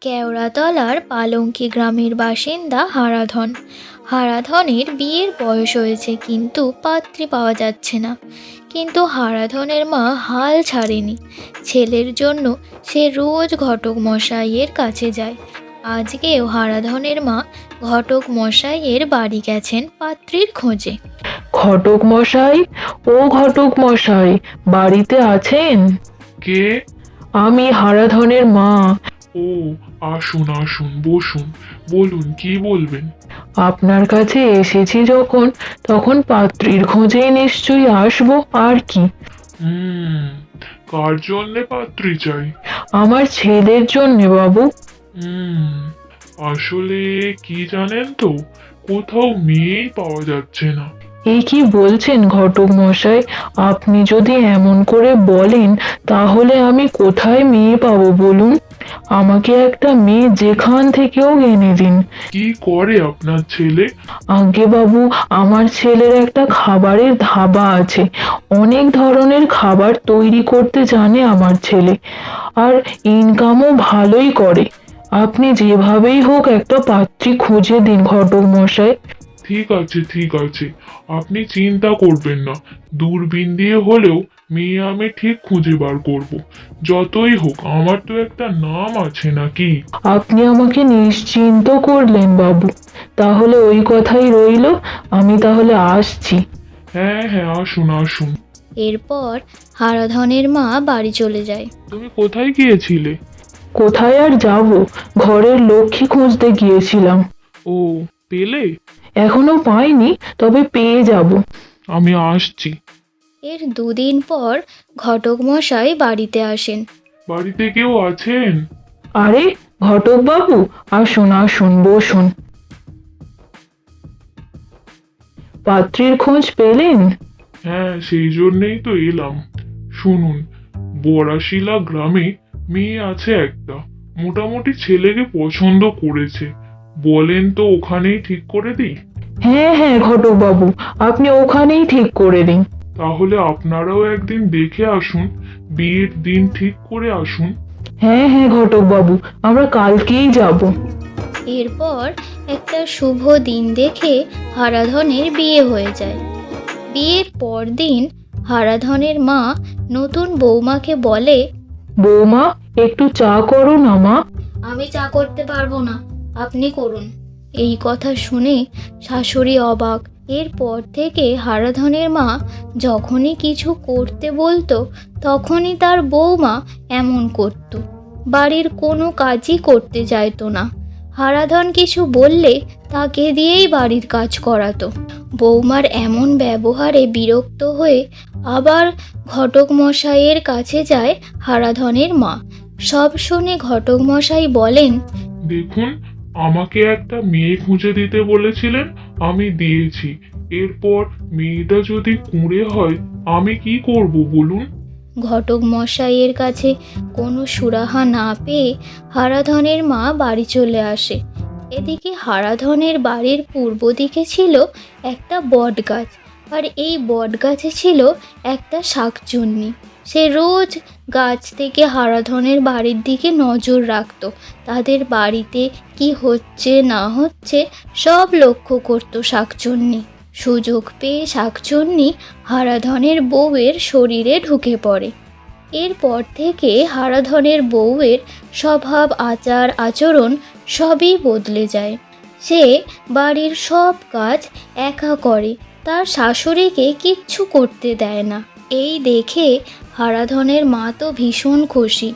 কেওড়াতলার পালঙ্কি গ্রামের বাসিন্দা হারাধন। হারাধনের বিয়ের বয়স হয়েছে কিন্তু পাত্রী পাওয়া যাচ্ছে না। কিন্তু হারাধনের মা হাল ছাড়েনি। ছেলের জন্য সে রোজ ঘটক মশাইয়ের কাছে যায়। আজকেও হারাধনের মা ঘটক মশাইয়ের বাড়ি গেছেন পাত্রীর খোঁজে। ঘটক মশাই? ও ঘটক মশাই বাড়িতে আছেন? কে? আমি হারাধনের মা। ও আসুন আসুন বসুন বলুন কি বলবেন? আপনার কাছে এসেছি যখন তখন পাত্রীর খোঁজেই নিশ্চয়ই আসব আর কি? হুম কার জন্যে পাত্রী চাই? আমার ছেলের জন্যে বাবু। হুম আসলে কি জানেন তো কোথাও মেয়েই পাওয়া যাচ্ছে না। এই কি বলছেন ঘটক মশাই? আপনি যদি এমন করে বলেন তাহলে আমি কোথায় মেয়ে পাবো বলুন? আমাকে একটা মেয়ে যেখান থেকেও এনে দিন। কি করে আপনার ছেলে? আগে বাবু আমার ছেলের একটা খাবারের ধাবা আছে। অনেক ধরনের খাবার তৈরি করতে জানে আমার ছেলে। আর ইনকামও ভালোই করে। আপনি যেভাবেই হোক একটা পাত্রী খুঁজে দিন ঘটক মশাই ঠিক আছে ঠিক আছে। আপনি চিন্তা করবেন না। দূরবীন দিয়ে হলেও মেয়ে আমি ঠিক খুঁজে বার করব। যতই হোক আমার তো একটা নাম আছে নাকি? আপনি আমাকে নিশ্চিন্ত করলেন বাবু। তাহলে ওই কথাই রইল। আমি তাহলে আসছি। হ্যাঁ হ্যাঁ আসুন আসুন। এরপর হারাধনের মা বাড়ি চলে যায়। তুমি কোথায় গিয়েছিলে? কোথায় আর যাব? ঘরের লক্ষ্মী খুঁজতে গিয়েছিলাম। ও পেলে? এখনও পাইনি তবে পেয়ে যাব। আমি আসছি। এর দুদিন পর ঘটক মশাই বাড়িতে আসেন। বাড়িতে কেউ আছেন? আরে ঘটক বাবু আসুন আসুন বসুন। পাত্রীর খোঁজ পেলেন? হ্যাঁ সেই জন্যেই তো এলাম। শুনুন বড়াশিলা গ্রামে মেয়ে আছে একটা। মোটামুটি ছেলেকে পছন্দ করেছে। বলেন তো ওখানেই ঠিক করে দিই? হ্যাঁ হ্যাঁ ঘটক বাবু আপনি ওখানেই ঠিক করে দিন। তাহলে আপনারাও একদিন দেখে আসুন বিয়ের দিন ঠিক করে আসুন। হ্যাঁ হ্যাঁ ঘটক বাবু আমরা কালকেই যাব। এরপর একটা শুভ দিন দেখে হারাধনের বিয়ে হয়ে যায়। বিয়ের পরদিন হারাধনের মা নতুন বৌমাকে বলে বৌমা একটু চা করো না মা। আমি চা করতে পারব না আপনি করুন। এই কথা শুনে শাশুড়ি অবাক। এরপর থেকে হারাধনের মা যখনই কিছু করতে বলতো, তখনই তার বৌমা এমন করত। বাড়ির কোনো কাজই করতে চাইতো না। হারাধন কিছু বললে তাকে দিয়েই বাড়ির কাজ করাতো। বৌমার এমন ব্যবহারে বিরক্ত হয়ে আবার ঘটক মশাইয়ের কাছে যায় হারাধনের মা। সব শুনে ঘটক মশাই বলেন, দেখুন আমাকে একটা মেয়ে খুঁজে দিতে বলেছিলেন, আমি দিয়েছি। এরপর মেয়েটা যদি কুঁড়ে হয়, আমি কি করব বলুন? ঘটক মশাইয়ের কাছে কোনো সুরাহা না পেয়ে হারাধনের মা বাড়ি চলে আসে। এদিকে হারাধনের বাড়ির পূর্ব দিকে ছিল একটা বট গাছ আর এই বট গাছে ছিল একটা শাকচুন্নি। সে রোজ গাছ থেকে হারাধনের বাড়ির দিকে নজর রাখতো। তাদের বাড়িতে কি হচ্ছে না হচ্ছে সব লক্ষ্য করতো শাকচুন্নি। সুযোগ পেয়ে শাকচুন্নি হারাধনের বউয়ের শরীরে ঢুকে পড়ে। এরপর থেকে হারাধনের বউয়ের স্বভাব, আচার, আচরণ সবই বদলে যায়। সে বাড়ির সব কাজ একা করে, তার শাশুড়িকে কিচ্ছু করতে দেয় না। এই দেখে হারাধনের মা তো ভীষণ খুশি।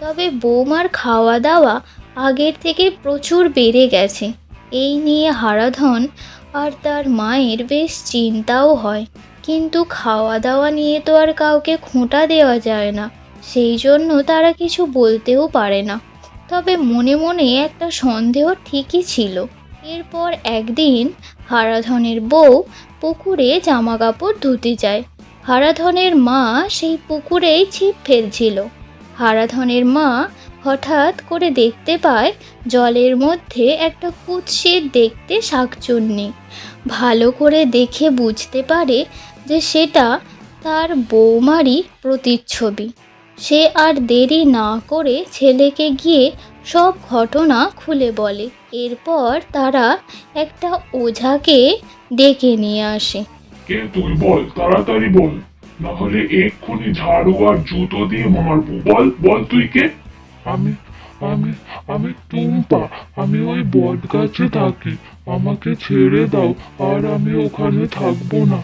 তবে বৌমার খাওয়া দাওয়া আগের থেকে প্রচুর বেড়ে গেছে। এই নিয়ে হারাধন আর তার মায়ের বেশ চিন্তাও হয়। কিন্তু খাওয়া দাওয়া নিয়ে তো আর কাউকে খোঁটা দেওয়া যায় না। সেই জন্য তারা কিছু বলতেও পারে না। তবে মনে মনে একটা সন্দেহ ঠিকই ছিল। এরপর একদিন হারাধনের বউ পুকুরে জামা কাপড় ধুতে যায়। হারাধনের মা সেই পুকুরেই ছিপ ফেলছিল। হারাধনের মা হঠাৎ করে দেখতে পায় জলের মধ্যে একটা কুৎসিত দেখতে শাকচুন্নি। ভালো করে দেখে বুঝতে পারে যে সেটা তার বৌমারই প্রতিচ্ছবি। সে আর দেরি না করে ছেলেকে গিয়ে সব ঘটনা খুলে বলে। এরপর তারা একটা ওঝাকে ডেকে নিয়ে আসে। কে তুই বল তাড়াতাড়ি বল। না হলে এক্ষুনি ঝাড়ু আর জুতো দিয়ে মারবো। বল বল তুই কে? আমি আমি আমি টুম্পা। আমি ওই বট গাছে থাকি। আমাকে ছেড়ে দাও আর আমি ওখানে থাকব না।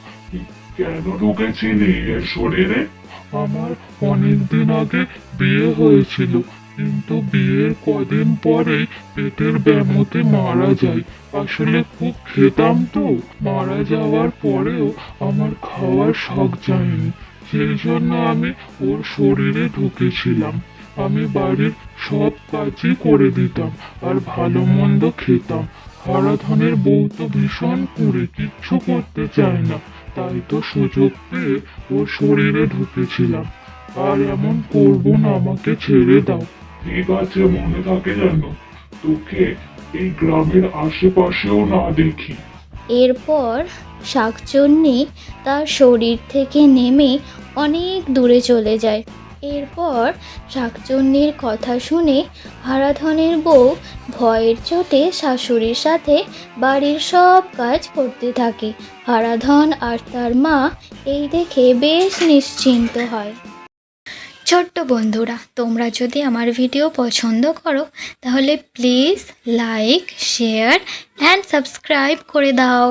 কেন ঢুকেছিলি এর শরীরে? আমার অনেকদিন আগে বিয়ে হয়েছিল। কিন্তু বিয়ের কদিন পরেই পেটের ব্যামোতে মারা যায়। আসলে খুব খেতাম তো। মারা যাওয়ার পরেও আমার খাওয়ার শখ যায়নি। সেই জন্য আমি ওর শরীরে ঢুকেছিলাম। আমি বাড়ির সব কাজই করে দিতাম আর ভালো মন্দ খেতাম। হারাধনের বউ তো ভীষণ করে কিচ্ছু করতে চায় না। তাই তো সুযোগ পেয়ে ওর শরীরে ঢুকেছিলাম। আর এমন করব না, আমাকে ছেড়ে দাও। আছে মনে থাকে যেন, তোকে এই গ্রামের আশেপাশেও না দেখি। এরপর শাকচুন্নি তার শরীর থেকে নেমে অনেক দূরে চলে যায়। এরপর শাকচুন্নির কথা শুনে হারাধনের বউ ভয়ের চোটে শাশুড়ির সাথে বাড়ির সব কাজ করতে থাকে। হারাধন আর তার মা এই দেখে বেশ নিশ্চিন্ত হয়। ছোট্ট বন্ধুরা, তোমরা যদি আমার ভিডিও পছন্দ করো, তাহলে please like share and subscribe করে দাও।